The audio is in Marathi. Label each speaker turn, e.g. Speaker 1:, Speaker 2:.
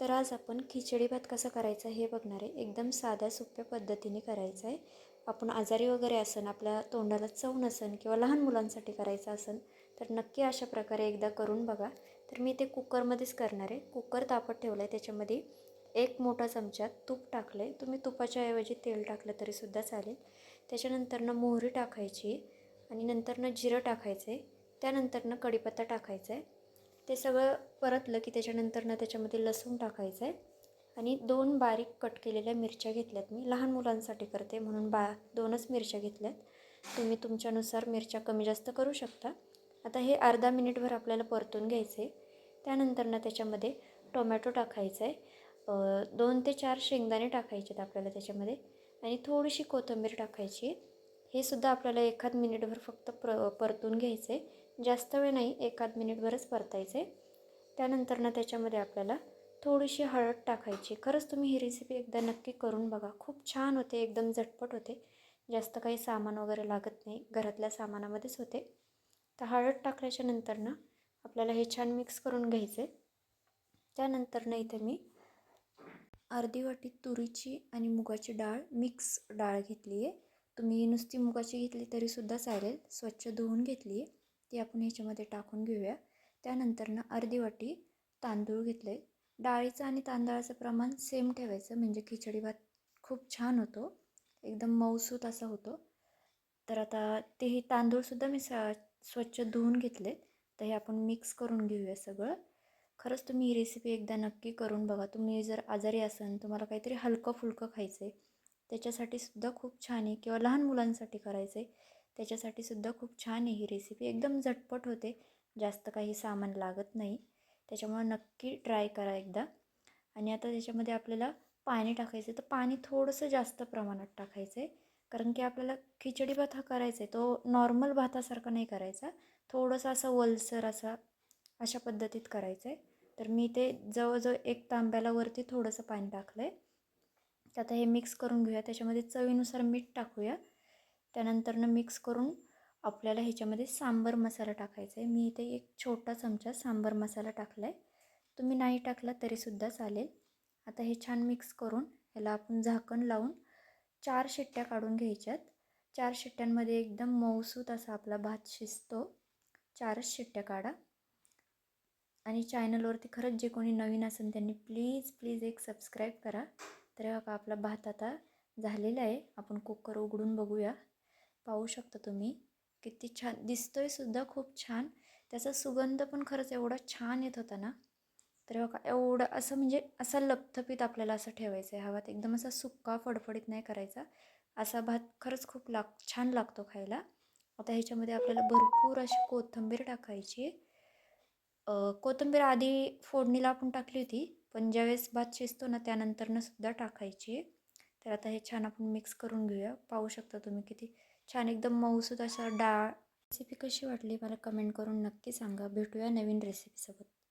Speaker 1: तर आज आपण खिचडी भात कसा करायचा हे बघणार आहे. एकदम साध्या सोप्या पद्धतीने करायचं आहे. आपण आजारी वगैरे असन आपल्या तोंडाला चव नसन किंवा लहान मुलांसाठी करायचं असन तर नक्की अशा प्रकारे एकदा करून बघा. तर मी ते कुकरमध्येच करणार आहे. कुकर तापत ठेवलं आहे त्याच्यामध्ये एक मोठा चमचा तूप टाकलं आहे तुम्ही तुपाच्या ऐवजी तेल टाकलं तरीसुद्धा चालेल. त्याच्यानंतरनं मोहरी टाकायची आणि नंतरनं जिरं टाकायचं आहे त्यानंतरनं कढीपत्ता टाकायचा आहे ते सगळं परतलं की त्याच्यानंतर ना त्याच्यामध्ये लसूण टाकायचं आहे. आणि दोन बारीक कट केलेल्या मिरच्या घेतल्यात मी. लहान मुलांसाठी करते म्हणून बा दोनच मिरच्या घेतल्यात. तुम्ही तुमच्यानुसार मिरच्या कमी जास्त करू शकता. आता हे अर्धा मिनिटभर आपल्याला परतून घ्यायचं आहे त्यानंतरनं त्याच्यामध्ये टोमॅटो टाकायचं आहे. दोन ते चार शेंगदाणे टाकायचे आहेत आपल्याला त्याच्यामध्ये. आणि थोडीशी कोथिंबीर टाकायची हे सुद्धा आपल्याला एखाद मिनिटभर फक्त प्र परतून घ्यायचं आहे जास्त वेळ नाही एखाद मिनिटभरच परतायचं. आहे त्यानंतरनं त्याच्यामध्ये आपल्याला थोडीशी हळद टाकायची. खरंच तुम्ही ही रेसिपी एकदा नक्की करून बघा. खूप छान होते एकदम झटपट होते. जास्त काही सामान वगैरे लागत नाही घरातल्या सामानामध्येच होते. तर हळद टाकल्याच्या नंतरनं आपल्याला हे छान मिक्स करून घ्यायचे. त्यानंतरनं इथे मी अर्धी वाटी तुरीची आणि मुगाची डाळ मिक्स डाळ घेतली आहे तुम्ही नुसती मुगाची घेतली तरीसुद्धा चालेल स्वच्छ धुवून घेतली आहे ती आपण ह्याच्यामध्ये टाकून घेऊया. त्यानंतरनं अर्धी वाटी तांदूळ घेतले डाळीचं आणि तांदळाचं प्रमाण सेम ठेवायचं. म्हणजे खिचडी भात खूप छान होतो. एकदम मऊसूत असा होतो. तर आता तेही तांदूळसुद्धा मी स स्वच्छ धुवून घेतले तर हे आपण मिक्स करून घेऊया सगळं. खरंच तुम्ही ही रेसिपी एकदा नक्की करून बघा. तुम्ही जर आजारी असाल तुम्हाला काहीतरी हलकं फुलकं खायचं आहे त्याच्यासाठी सुद्धा खूप छान आहे. किंवा लहान मुलांसाठी करायचं आहे त्याच्यासाठी सुद्धा खूप छान आहे ही रेसिपी एकदम झटपट होते. जास्त काही सामान लागत नाही. त्याच्यामुळं नक्की ट्राय करा एकदा. आणि आता त्याच्यामध्ये आपल्याला पाणी टाकायचं तर पाणी थोडंसं जास्त प्रमाणात टाकायचं आहे कारण की आपल्याला खिचडी भात हा करायचा आहे तो नॉर्मल भातासारखा नाही करायचा. थोडंसं असं वलसर असा अशा पद्धतीत करायचं आहे तर मी ते जवळजवळ एक तांब्याला वरती थोडंसं पाणी टाकलं आहे आता हे मिक्स करून घेऊया. त्याच्यामध्ये चवीनुसार मीठ टाकूया. त्यानंतरनं मिक्स करून आपल्याला ह्याच्यामध्ये सांबर मसाला टाकायचा आहे मी इथे एक छोटा चमचा सांबर मसाला टाकला आहे तुम्ही नाही टाकला तरीसुद्धा चालेल. आता हे छान मिक्स करून ह्याला आपण झाकण लावून चार शिट्ट्या काढून घ्यायच्यात. चार शिट्ट्यांमध्ये एकदम मऊसूत असा आपला भात शिजतो. चारच शिट्ट्या काढा. आणि चॅनलवरती खरंच जे कोणी नवीन असेल त्यांनी प्लीज प्लीज एक सबस्क्राईब करा. तर बघा आपला भात आता झालेला आहे. आपण कुकर उघडून बघूया. पाहू शकता तुम्ही. किती छान. दिसतोय सुद्धा खूप छान. त्याचा सुगंध पण खरंच एवढा छान येत होता ना. तर बघा एवढं असं म्हणजे असा लपथपीत आपल्याला असं ठेवायचं आहे. हा भात एकदम असा सुक्का फडफडीत नाही करायचा. असा भात खरंच खूप लाग छान लागतो खायला. आता ह्याच्यामध्ये आपल्याला भरपूर अशी कोथिंबीर टाकायची. कोथिंबीर आधी फोडणीला आपण टाकली होती. पण ज्यावेळेस भात शिजतो ना त्यानंतरनं सुद्धा टाकायची. तर आता हे छान आपण मिक्स करून घेऊया. पाहू शकता तुम्ही किती छान एकदम मऊसूद अशा डाळ रेसिपी कशी वाटली मला कमेंट करून नक्की सांगा. भेटूया नवीन रेसिपीसोबत